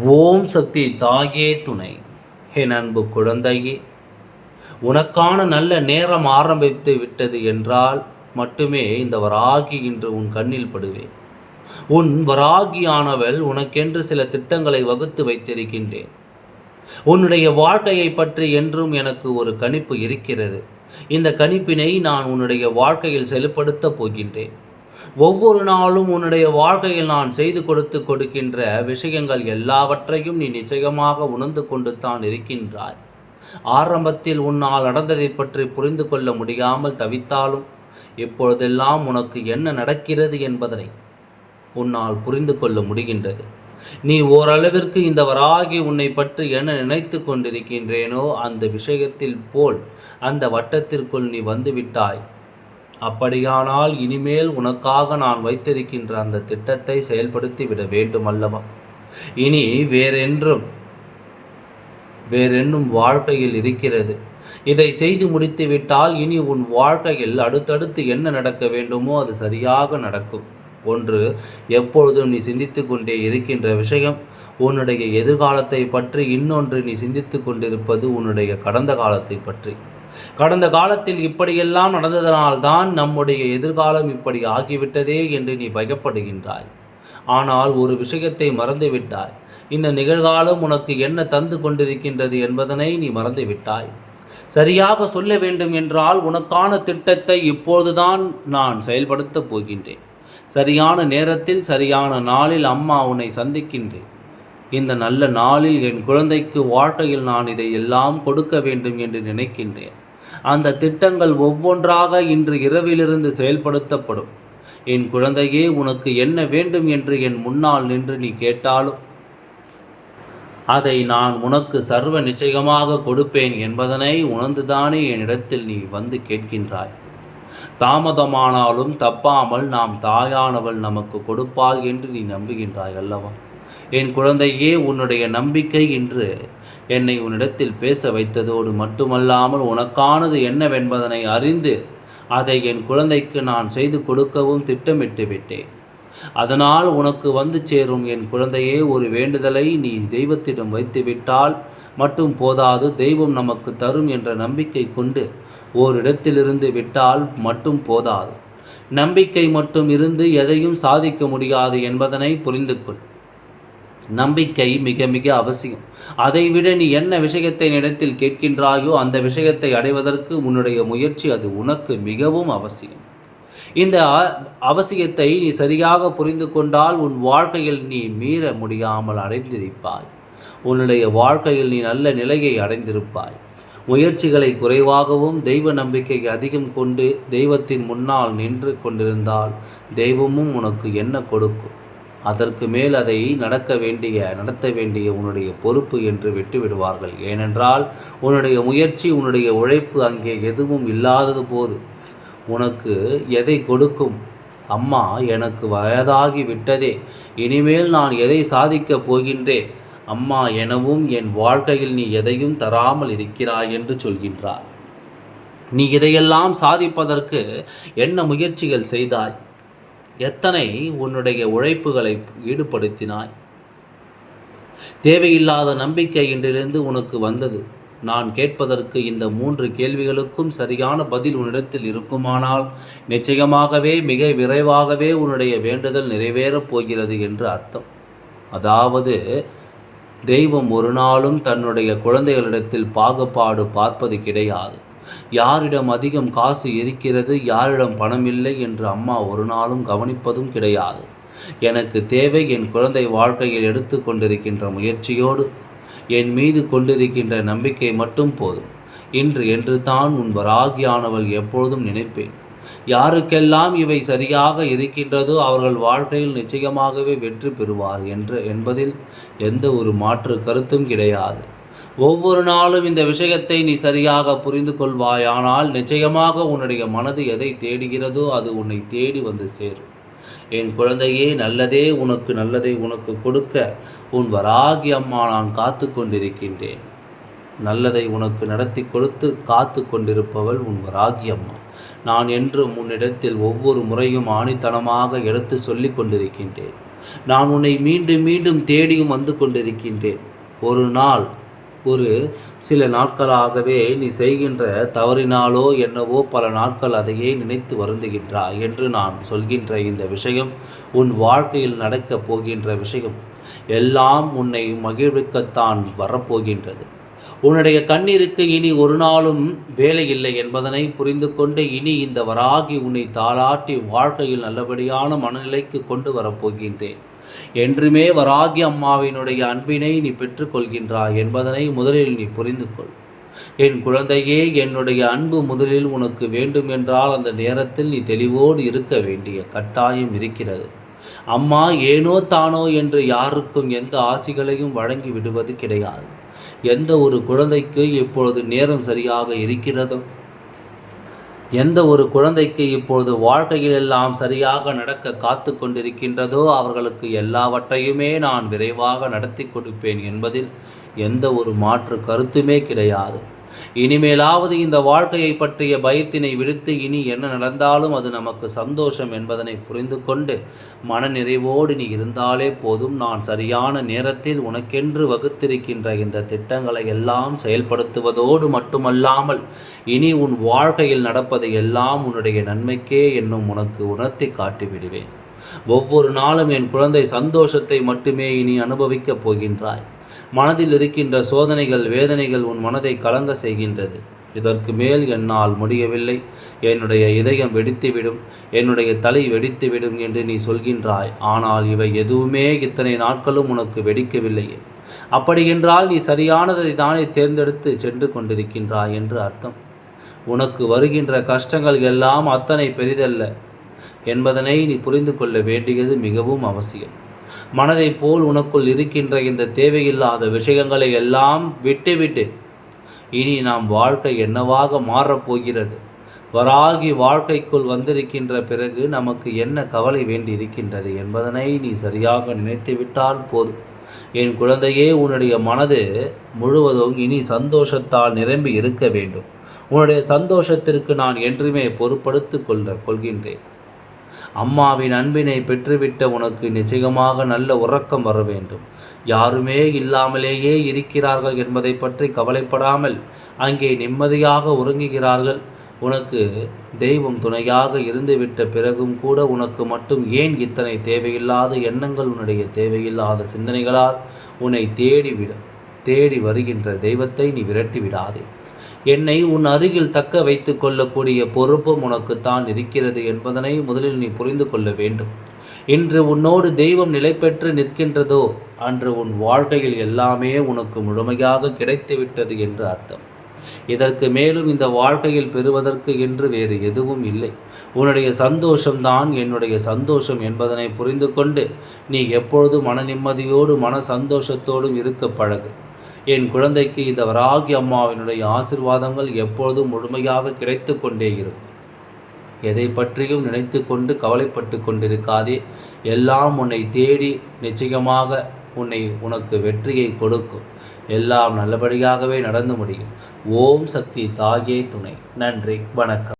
ஓம் சக்தி தாயே துணை. என் அன்பு குழந்தையே உனக்கான நல்ல நேரம் ஆரம்பித்து விட்டது என்றால் மட்டுமே இந்த வராகி இன்று உன் கண்ணில் படுவேன். உன் வராகியானவள் உனக்கென்று சில திட்டங்களை வகுத்து வைத்திருக்கின்றேன். உன்னுடைய வாழ்க்கையை பற்றி என்றும் எனக்கு ஒரு கணிப்பு இருக்கிறது. இந்த கணிப்பினை நான் உன்னுடைய வாழ்க்கையில் செயல்படுத்தப் போகின்றேன். ஒவ்வொரு நாளும் உன்னுடைய வாழ்க்கையில் நான் செய்து கொடுத்து கொடுக்கின்ற விஷயங்கள் எல்லாவற்றையும் நீ நிச்சயமாக உணர்ந்து கொண்டு தான் இருக்கின்றாய். ஆரம்பத்தில் உன்னால் நடந்ததை பற்றி புரிந்து கொள்ள முடியாமல் தவித்தாலும் இப்பொழுதெல்லாம் உனக்கு என்ன நடக்கிறது என்பதனை உன்னால் புரிந்து கொள்ள முடிகின்றது. நீ ஓரளவிற்கு இந்த வராகி உன்னை பற்றி என்ன நினைத்து கொண்டிருக்கின்றேனோ அந்த விஷயத்தில் போல் அந்த வட்டத்திற்குள் நீ வந்துவிட்டாய். அப்படியானால் இனிமேல் உனக்காக நான் வைத்திருக்கின்ற அந்த திட்டத்தை செயல்படுத்தி விட வேண்டும் அல்லவா இனி வேறென்றும் வேறென்னும் வாழ்க்கையில் இருக்கிறது. இதை செய்து முடித்துவிட்டால் இனி உன் வாழ்க்கையில் அடுத்தடுத்து என்ன நடக்க வேண்டுமோ அது சரியாக நடக்கும். ஒன்று எப்பொழுதும் நீ சிந்தித்து கொண்டே இருக்கின்ற விஷயம் உன்னுடைய எதிர்காலத்தை பற்றி இன்னொன்று நீ சிந்தித்து கொண்டிருப்பது உன்னுடைய கடந்த காலத்தை பற்றி. கடந்த காலத்தில் இப்படியெல்லாம் நடந்ததனால்தான் நம்முடைய எதிர்காலம் இப்படி ஆகிவிட்டதே என்று நீ பயப்படுகின்றாய். ஆனால் ஒரு விஷயத்தை மறந்துவிட்டாய். இந்த நிகழ்காலம் உனக்கு என்ன தந்து கொண்டிருக்கின்றது என்பதனை நீ மறந்துவிட்டாய். சரியாக சொல்ல வேண்டும் என்றால் உனக்கான திட்டத்தை இப்போதுதான் நான் செயல்படுத்தப் போகின்றேன். சரியான நேரத்தில் சரியான நாளில் அம்மா உன்னை சந்திக்கின்றேன். இந்த நல்ல நாளில் என் குழந்தைக்கு வாழ்க்கையில் நான் இதை எல்லாம் கொடுக்க வேண்டும் என்று நினைக்கின்றேன். அந்த திட்டங்கள் ஒவ்வொன்றாக இன்று இரவிலிருந்து செயல்படுத்தப்படும். என் குழந்தையே உனக்கு என்ன வேண்டும் என்று என் முன்னால் நின்று நீ கேட்டாலும் அதை நான் உனக்கு சர்வ நிச்சயமாக கொடுப்பேன் என்பதனை உணர்ந்துதானே என்னிடத்தில் நீ வந்து கேட்கின்றாய். தாமதமானாலும் தப்பாமல் நாம் தாயானவள் நமக்கு கொடுப்பாள் என்று நீ நம்புகின்றாய் அல்லவா? என் குழந்தையே உன்னுடைய நம்பிக்கை இன்று என்னை உன்னிடத்தில் பேச வைத்ததோடு மட்டுமல்லாமல் உனக்கானது என்னவென்பதனை அறிந்து அதை என் குழந்தைக்கு நான் செய்து கொடுக்கவும் திட்டமிட்டு விட்டேன். அதனால் உனக்கு வந்து சேரும் என் குழந்தையே ஒரு வேண்டுதலை நீ தெய்வத்திடம் வைத்துவிட்டால் மட்டும் போதாது. தெய்வம் நமக்கு தரும் என்ற நம்பிக்கை கொண்டு ஓரிடத்திலிருந்து விட்டால் மட்டும் போதாது. நம்பிக்கை மட்டும் இருந்து எதையும் சாதிக்க முடியாது என்பதனை புரிந்து கொள் நம்பிக்கை மிக மிக அவசியம். அதைவிட நீ என்ன விஷயத்தை இடத்தில் கேட்கின்றாயோ அந்த விஷயத்தை அடைவதற்கு உன்னுடைய முயற்சி அது உனக்கு மிகவும் அவசியம். இந்த அவசியத்தை நீ சரியாக புரிந்து கொண்டால் உன் வாழ்க்கையில் நீ மீற முடியாமல் அடைந்திருப்பாய். உன்னுடைய வாழ்க்கையில் நீ நல்ல நிலையை அடைந்திருப்பாய். முயற்சிகளை குறைவாகவும் தெய்வ நம்பிக்கை அதிகம் கொண்டு தெய்வத்தின் முன்னால் நின்று கொண்டிருந்தால் தெய்வமும் உனக்கு என்ன கொடுக்கும்? அதற்கு மேல் அதை நடக்க வேண்டிய நடத்த வேண்டிய உன்னுடைய பொறுப்பு என்று விட்டு விடுவார்கள். ஏனென்றால் உன்னுடைய முயற்சி உன்னுடைய உழைப்பு அங்கே எதுவும் இல்லாதது போது உனக்கு எதை கொடுக்கும்? அம்மா எனக்கு வயதாகி விட்டதே. இனிமேல் நான் எதை சாதிக்கப் போகின்றேன்? அம்மா எனவும் என் வாழ்க்கையில் நீ எதையும் தராமல் இருக்கிறாய் என்று சொல்கின்றார். நீ இதையெல்லாம் சாதிப்பதற்கு என்ன முயற்சிகள் செய்தாய்? எத்தனை உன்னுடைய உழைப்புகளை ஈடுபடுத்தினாய்? தேவையில்லாத நம்பிக்கை இன்றிலிருந்து உனக்கு வந்தது. நான் கேட்பதற்கு இந்த மூன்று கேள்விகளுக்கும் சரியான பதில் உன்னிடத்தில் இருக்குமானால் நிச்சயமாகவே மிக விரைவாகவே உன்னுடைய வேண்டுதல் நிறைவேறப் போகிறது என்று அர்த்தம். அதாவது தெய்வம் ஒரு நாளும் தன்னுடைய குழந்தைகளிடத்தில் பாகுபாடு பார்ப்பது கிடையாது. யாரிடம் அதிகம் காசு இருக்கிறது யாரிடம் பணம் இல்லை என்று அம்மா ஒரு நாளும் கவனிப்பதும் கிடையாது. எனக்கு தேவை என் குழந்தை வாழ்க்கையில் எடுத்து கொண்டிருக்கின்ற முயற்சியோடு என் மீது கொண்டிருக்கின்ற நம்பிக்கை மட்டும் போதும். இன்று என்று தான் உன் வராகியானவள் எப்பொழுதும் நினைப்பேன். யாருக்கெல்லாம் இவை சரியாக இருக்கின்றதோ அவர்கள் வாழ்க்கையில் நிச்சயமாகவே வெற்றி பெறுவார் என்று என்பதில் எந்த ஒரு மாற்று கருத்தும் கிடையாது. ஒவ்வொரு நாளும் இந்த விஷயத்தை நீ சரியாக புரிந்து கொள்வாயானால் நிச்சயமாக உன்னுடைய மனது எதை தேடுகிறதோ அது உன்னை தேடி வந்து சேரும். என் குழந்தையே நல்லதே உனக்கு நல்லதை உனக்கு கொடுக்க உன் வராகி அம்மா நான் காத்து கொண்டிருக்கின்றேன். நல்லதை உனக்கு நடத்தி கொடுத்து காத்து கொண்டிருப்பவள் உன் வராகி அம்மா. நான் என்று உன்னிடத்தில் ஒவ்வொரு முறையும் ஆணித்தனமாக எடுத்து சொல்லி கொண்டிருக்கின்றேன். நான் உன்னை மீண்டும் மீண்டும் தேடியும் வந்து கொண்டிருக்கின்றேன். ஒரு நாள் ஒரு சில நாட்களாகவே நீ செய்கின்ற தவறினாலோ என்னவோ பல நாட்கள் அதையே நினைத்து வருந்துகின்றாய் என்று நான் சொல்கின்ற இந்த விஷயம் உன் வாழ்க்கையில் நடக்கப் போகின்ற விஷயம். எல்லாம் உன்னை மகிழ்விக்கத்தான் வரப்போகின்றது. உன்னுடைய கண்ணீருக்கு இனி ஒரு நாளும் வேலை இல்லை என்பதனை புரிந்து கொண்டு இனி இந்த வராகி உன்னை தாளாட்டி வாழ்க்கையில் நல்லபடியான மனநிலைக்கு கொண்டு வரப்போகின்றேன் என்றுமே வராகி அம்மாவினுடைய அன்பினை நீ பெற்றுக்கொள்கின்றாய் என்பதனை முதலில் நீ புரிந்து கொள் என் குழந்தையே என்னுடைய அன்பு முதலில் உனக்கு வேண்டும் என்றால் அந்த நேரத்தில் நீ தெளிவோடு இருக்க வேண்டிய கட்டாயம் இருக்கிறது. அம்மா ஏனோ தானோ என்று யாருக்கும் எந்த ஆசிகளையும் வழங்கி விடுவது கிடையாது. எந்த ஒரு குழந்தைக்கு இப்பொழுது நேரம் சரியாக இருக்கிறதோ எந்த ஒரு குழந்தைக்கு இப்பொழுது வாழ்க்கையில் எல்லாம் சரியாக நடக்க காத்து கொண்டிருக்கின்றதோ அவர்களுக்கு எல்லாவற்றையுமே நான் விரைவாக நடத்தி கொடுப்பேன் என்பதில் எந்த ஒரு மாற்று கருத்துமே கிடையாது. இனிமேலாவது இந்த வாழ்க்கையை பற்றிய பயத்தினை விடுத்து இனி என்ன நடந்தாலும் அது நமக்கு சந்தோஷம் என்பதனை புரிந்து கொண்டு மன நிறைவோடு நீ இருந்தாலே போதும். நான் சரியான நேரத்தில் உனக்கென்று வகுத்திருக்கின்ற இந்த திட்டங்களை எல்லாம் செயல்படுத்துவதோடு மட்டுமல்லாமல் இனி உன் வாழ்க்கையில் நடப்பதை எல்லாம் உன்னுடைய நன்மைக்கே என்னும் உனக்கு உணர்த்தி காட்டிவிடுவேன். ஒவ்வொரு நாளும் என் குழந்தை சந்தோஷத்தை மட்டுமே இனி அனுபவிக்கப் போகின்றாய். மனதில் இருக்கின்ற சோதனைகள் வேதனைகள் உன் மனதை கலங்க செய்கின்றது. இதற்கு மேல் என்னால் முடியவில்லை. என்னுடைய இதயம் வெடித்துவிடும். என்னுடைய தலை வெடித்துவிடும் என்று நீ சொல்கின்றாய். ஆனால் இவை எதுவுமே இத்தனை நாட்களும் உனக்கு வெடிக்கவில்லையே அப்படியென்றால் நீ சரியானதை தானே தேர்ந்தெடுத்து சென்று கொண்டிருக்கின்றாய் என்று அர்த்தம். உனக்கு வருகின்ற கஷ்டங்கள் எல்லாம் அத்தனை பெரிதல்ல என்பதனை நீ புரிந்து கொள்ள வேண்டியது மிகவும் அவசியம். மனதை போல் உனக்குள் இருக்கின்ற இந்த தேவையில்லாத விஷயங்களை எல்லாம் விட்டுவிட்டு இனி நாம் வாழ்க்கை என்னவாக மாறப்போகிறது வராகி வாழ்க்கைக்குள் வந்திருக்கின்ற பிறகு நமக்கு என்ன கவலை வேண்டி இருக்கின்றது என்பதனை நீ சரியாக நினைத்துவிட்டால் போதும். என் குழந்தையே உன்னுடைய மனது முழுவதும் இனி சந்தோஷத்தால் நிரம்பி இருக்க வேண்டும். உன்னுடைய சந்தோஷத்திற்கு நான் என்றுமே பொறுப்படுத்து கொள்ள கொள்கின்றேன். அம்மாவின் அன்பினை பெற்றுவிட்ட உனக்கு நிச்சயமாக நல்ல உறக்கம் வர வேண்டும். யாருமே இல்லாமலேயே இருக்கிறார்கள் என்பதை பற்றி கவலைப்படாமல் அங்கே நிம்மதியாக உறங்குகிறார்கள். உனக்கு தெய்வம் துணையாக இருந்துவிட்ட பிறகும் கூட உனக்கு மட்டும் ஏன் இத்தனை தேவையில்லாத எண்ணங்கள் உன்னுடைய தேவையில்லாத சிந்தனைகளால் உன்னை தேடிவிட தேடி வருகின்ற தெய்வத்தை நீ விரட்டி விடாதே என்னை உன் அருகில் தக்க வைத்து கொள்ளக்கூடிய பொறுப்பும் உனக்குத்தான் இருக்கிறது என்பதனை முதலில் நீ புரிந்து கொள்ள வேண்டும். இன்று உன்னோடு தெய்வம் நிலை பெற்று நிற்கின்றதோ அன்று உன் வாழ்க்கையில் எல்லாமே உனக்கு முழுமையாக கிடைத்துவிட்டது என்று அர்த்தம். இதற்கு மேலும் இந்த வாழ்க்கையில் பெறுவதற்கு என்று வேறு எதுவும் இல்லை. உன்னுடைய சந்தோஷம்தான் என்னுடைய சந்தோஷம் என்பதனை புரிந்து கொண்டு நீ எப்பொழுதும் மன நிம்மதியோடு மன சந்தோஷத்தோடும் இருக்க பழகு. என் குழந்தைக்கு இந்த வராகி அம்மாவினுடைய ஆசிர்வாதங்கள் எப்பொழுதும் முழுமையாக கிடைத்து கொண்டே இருக்கும். எதை பற்றியும் நினைத்து கொண்டு கவலைப்பட்டு கொண்டிருக்காதே. எல்லாம் உன்னை தேடி நிச்சயமாக உன்னை உனக்கு வெற்றியை கொடுக்கும். எல்லாம் நல்லபடியாகவே நடந்து முடியும். ஓம் சக்தி தாயே துணை. நன்றி. வணக்கம்.